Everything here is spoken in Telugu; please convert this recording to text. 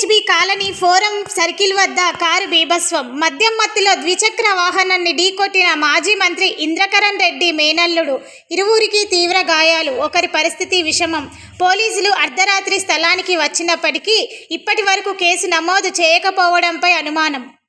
కాలనీ ఫోరం సర్కిల్ వద్ద కారు బీభత్సం. మద్యం మత్తులో ద్విచక్ర వాహనాన్ని ఢీకొట్టిన మాజీ మంత్రి ఇంద్రకరణ్ రెడ్డి మేనల్లుడు. ఇరువురికి తీవ్ర గాయాలు. ఒకరి పరిస్థితి విషమం. పోలీసులు అర్ధరాత్రి స్థలానికి వచ్చినప్పటికీ ఇప్పటి వరకు కేసు నమోదు చేయకపోవడంపై అనుమానం.